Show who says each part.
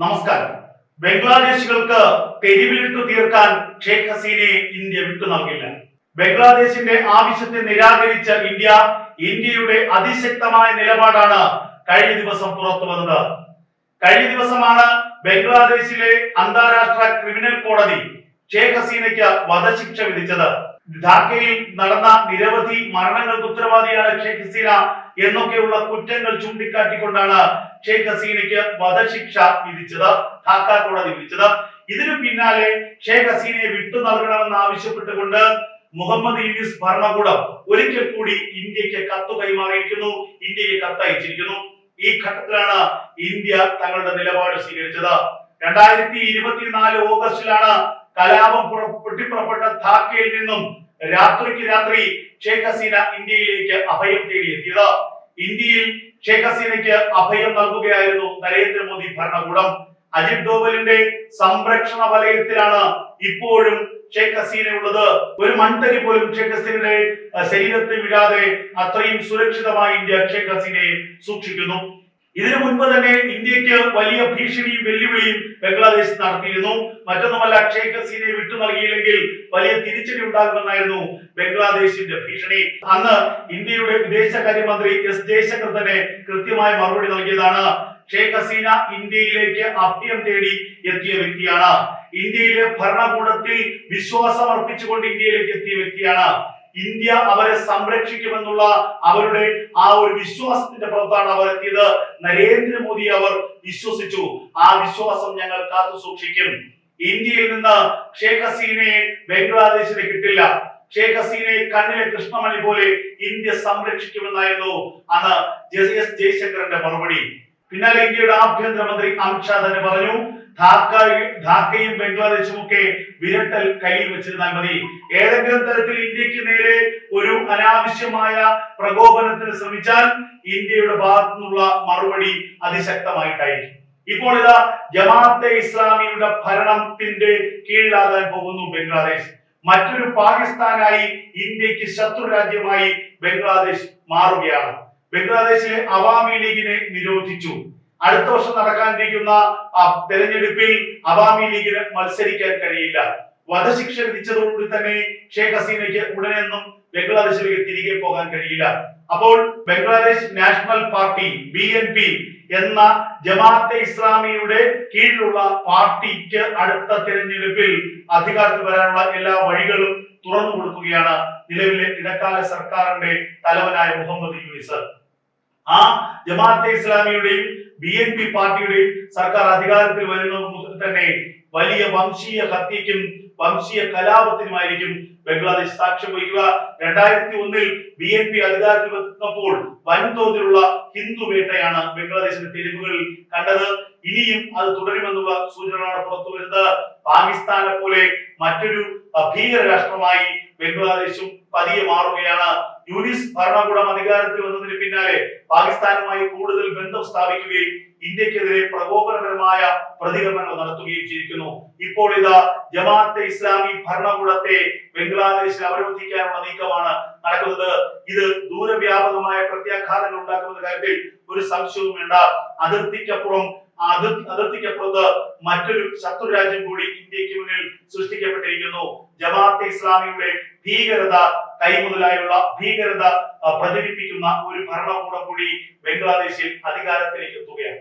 Speaker 1: നമസ്കാരം. ബംഗ്ലാദേശികൾക്ക് തെരുവിലിട്ടു തീർക്കാൻ ഷെയ്ഖ് ഹസീനയെ ഇന്ത്യ വിട്ടു നൽകില്ല. ബംഗ്ലാദേശിന്റെ ആവശ്യത്തെ നിരാകരിച്ച ഇന്ത്യ ഇന്ത്യയുടെ അതിശക്തമായ നിലപാടാണ് കഴിഞ്ഞ ദിവസം പുറത്തു വന്നത്. കഴിഞ്ഞ ദിവസമാണ് ബംഗ്ലാദേശിലെ അന്താരാഷ്ട്ര ക്രിമിനൽ കോടതി ഷെയ്ഖ് ഹസീനയ്ക്ക് വധശിക്ഷ വിധിച്ചത്. ധാക്കയിൽ നടന്ന നിരവധി മരണങ്ങൾക്ക് ഉത്തരവാദിയാണ് ഷെയ്ഖ് ഹസീന എന്നൊക്കെയുള്ള കുറ്റങ്ങൾ ചൂണ്ടിക്കാട്ടിക്കൊണ്ടാണ് ഷെയ്ഖ് ഹസീനയ്ക്ക് വധശിക്ഷ വിധിച്ചത് ധാക്ക കോടതി വിധിച്ചത്. ഇതിനു പിന്നാലെ ഷെയ്ഖ് ഹസീനയെ വിട്ടു നൽകണമെന്ന് ആവശ്യപ്പെട്ടുകൊണ്ട് മുഹമ്മദ് യൂനിസ് ഭരണകൂടം ഒരിക്കൽ കൂടി ഇന്ത്യയ്ക്ക് കത്ത് കൈമാറിയിരിക്കുന്നു ഇന്ത്യയ്ക്ക് കത്ത് അയച്ചിരിക്കുന്നു. ഈ ഘട്ടത്തിലാണ് ഇന്ത്യ തങ്ങളുടെ നിലപാട് സ്വീകരിച്ചത്. രണ്ടായിരത്തി ഇരുപത്തിനാല് ഓഗസ്റ്റിലാണ് കലാപം പുറ- പൊട്ടിപ്പുറപ്പെട്ട ധാക്കയിൽ നിന്നും രാത്രിക്ക് രാത്രി ഷേഖ് ഹസീന ഇന്ത്യയിലേക്ക് അഭയം തേടിയെത്തിയത്. ഇന്ത്യയിൽ ഷേഖ് ഹസീനയ്ക്ക് അഭയം നൽകുകയായിരുന്നു നരേന്ദ്രമോദി ഭരണകൂടം. അജിത് ഡോവലിന്റെ സംരക്ഷണ വലയത്തിലാണ് ഇപ്പോഴും ഷേഖ് ഹസീന ഉള്ളത് ഒരു മൺതരി പോലും ഷേഖ് ഹസീനയുടെ ശരീരത്തിൽ വിടാതെ അത്രയും സുരക്ഷിതമായി ഇന്ത്യ ഷേഖ് ഹസീനയെ സൂക്ഷിക്കുന്നു. ഇതിനു മുൻപ് തന്നെ ഇന്ത്യയ്ക്ക് വലിയ ഭീഷണിയും വെല്ലുവിളിയും ബംഗ്ലാദേശ് നടത്തിയിരുന്നു. മറ്റൊന്നുമല്ല അക്ഷയ് ഹസീനെ വിട്ടു നൽകിയില്ലെങ്കിൽ വലിയ തിരിച്ചടി ഉണ്ടാകുമെന്നായിരുന്നു ബംഗ്ലാദേശിന്റെ ഭീഷണി. അന്ന് ഇന്ത്യയുടെ വിദേശകാര്യമന്ത്രി എസ് ജയശങ്കർ തന്നെ കൃത്യമായ മറുപടി നൽകിയതാണ്. ഷെയ്ഖ് ഹസീന ഇന്ത്യയിലേക്ക് അഭയം തേടി എത്തിയ വ്യക്തിയാണ്. ഇന്ത്യയിലെ ഭരണകൂടത്തിൽ വിശ്വാസം അർപ്പിച്ചുകൊണ്ട് ഇന്ത്യയിലേക്ക് എത്തിയ വ്യക്തിയാണ്. ഇന്ത്യ അവരെ സംരക്ഷിക്കുമെന്നുള്ള അവരുടെ ആ ഒരു വിശ്വാസത്തിന്റെ പുറത്താണ് അവർ എത്തിയത്. നരേന്ദ്രമോദി അവർ വിശ്വസിച്ചു. ആ വിശ്വാസം ഞങ്ങൾ കാത്തു സൂക്ഷിക്കും. ഇന്ത്യയിൽ നിന്ന് ഷേഖ് ഹസീനയെ ബംഗ്ലാദേശിന് കിട്ടില്ല. ഷേഖ് ഹസീനയെ കണ്ണിലെ കൃഷ്ണമണി പോലെ ഇന്ത്യ സംരക്ഷിക്കുമെന്നായിരുന്നു അന്ന് എസ് ജയശങ്കറിന്റെ മറുപടി. പിന്നാലെ ഇന്ത്യയുടെ ആഭ്യന്തരമന്ത്രി അമിത്ഷാ തന്നെ പറഞ്ഞു ധാക്ക ധാക്കയും ബംഗ്ലാദേശും ഒക്കെ വിരട്ടൽ കയ്യിൽ വെച്ചിരുന്നാൽ മതി. ഏതെങ്കിലും തരത്തിൽ ഇന്ത്യയ്ക്ക് നേരെ ഒരു അനാവശ്യമായ പ്രകോപനത്തിന് ശ്രമിച്ചാൽ ഇന്ത്യയുടെ ഭാഗത്തു നിന്നുള്ള മറുപടി അതിശക്തമായിട്ടായിരിക്കും. ഇപ്പോൾ ഇതാ ജമാഅത്തെ ഇസ്ലാമിയുടെ ഭരണത്തിന്റെ കീഴിലാകാൻ പോകുന്നു ബംഗ്ലാദേശ്. മറ്റൊരു പാകിസ്ഥാനായി ഇന്ത്യയ്ക്ക് ശത്രു രാജ്യമായി ബംഗ്ലാദേശ് മാറുകയാണ്. ബംഗ്ലാദേശിലെ അവാമി ലീഗിനെ നിരോധിച്ചു. അടുത്ത വർഷം നടക്കാനിരിക്കുന്ന തെരഞ്ഞെടുപ്പിൽ അവാമി ലീഗിന് മത്സരിക്കാൻ കഴിയില്ല. വധശിക്ഷ വിധിച്ചതോടുകൂടി തന്നെ ഷേഖ് ഹസീനയ്ക്ക് ഉടനെയൊന്നും ബംഗ്ലാദേശിലേക്ക് തിരികെ പോകാൻ കഴിയില്ല. അപ്പോൾ Bangladesh national party B N P എന്ന ജമാഅത്തെ ഇസ്ലാമിയുടെ കീഴിലുള്ള പാർട്ടിക്ക് അടുത്ത തിരഞ്ഞെടുപ്പിൽ അധികാരത്തിൽ വരാനുള്ള എല്ലാ വഴികളും തുറന്നു കൊടുക്കുകയാണ് നിലവിലെ ഇടക്കാല സർക്കാരിന്റെ തലവനായ മുഹമ്മദ് യൂനിസ്. ആ ജമാഅത്തെ ഇസ്ലാമിയുടെയും ബി എൻ പി പാർട്ടിയുടെ സർക്കാർ അധികാരത്തിൽ വരുന്നത് മുതൽ തന്നെ വലിയ വംശീയ ഹത്യയ്ക്കും വംശീയ കലാപത്തിനുമായിരിക്കും ബംഗ്ലാദേശ് സാക്ഷ്യം വഹിക്കുക. രണ്ടായിരത്തി ഒന്നിൽ ബി എൻ പി അധികാരത്തിൽ വന്നപ്പോൾ വൻതോതിലുള്ള ഹിന്ദു വേട്ടയാണ് ബംഗ്ലാദേശിന്റെ തെരുവുകളിൽ കണ്ടത്. ഇനിയും അത് തുടരുമെന്നുള്ള സൂചനകളാണ് പുറത്തു വരുന്നത് പാകിസ്ഥാനെ പോലെ മറ്റൊരു ഭീകര രാഷ്ട്രമായി ബംഗ്ലാദേശും പതിയെ മാറുകയാണ്. യൂനിസ് ഭരണകൂടം അധികാരത്തിൽ വന്നതിന് പിന്നാലെ പാകിസ്ഥാനുമായി കൂടുതൽ ബന്ധം സ്ഥാപിക്കുകയും ഇന്ത്യക്കെതിരെ പ്രകോപനപരമായ പ്രതികരണങ്ങൾ നടത്തുകയും ചെയ്തിരിക്കുന്നു. ഇപ്പോൾ ഇതാ ജമാഅത്തെ ഇസ്ലാമി ഭരണകൂടത്തെ ബംഗ്ലാദേശിൽ അവരോധിക്കാനുള്ള നീക്കമാണ് നടക്കുന്നത്. ഇത് ദൂരവ്യാപകമായ പ്രത്യാഘാതങ്ങൾ ഉണ്ടാക്കുന്ന കാര്യത്തിൽ ഒരു സംശയവും വേണ്ട അതിർത്തിക്കപ്പുറം അതിർത്തിക്കപ്പുറത്ത് മറ്റൊരു ശത്രു രാജ്യം കൂടി ഇന്ത്യയ്ക്ക് മുന്നിൽ സൃഷ്ടിക്കപ്പെട്ടിരിക്കുന്നു. ജമാഅത്തെ ഇസ്ലാമിയുടെ ഭീകരത കൈമുതലായുള്ള ഭീകരത പ്രചരിപ്പിക്കുന്ന ഒരു ഭരണകൂടം കൂടി ബംഗ്ലാദേശിൽ അധികാരത്തിലേക്ക് എത്തുകയാണ്.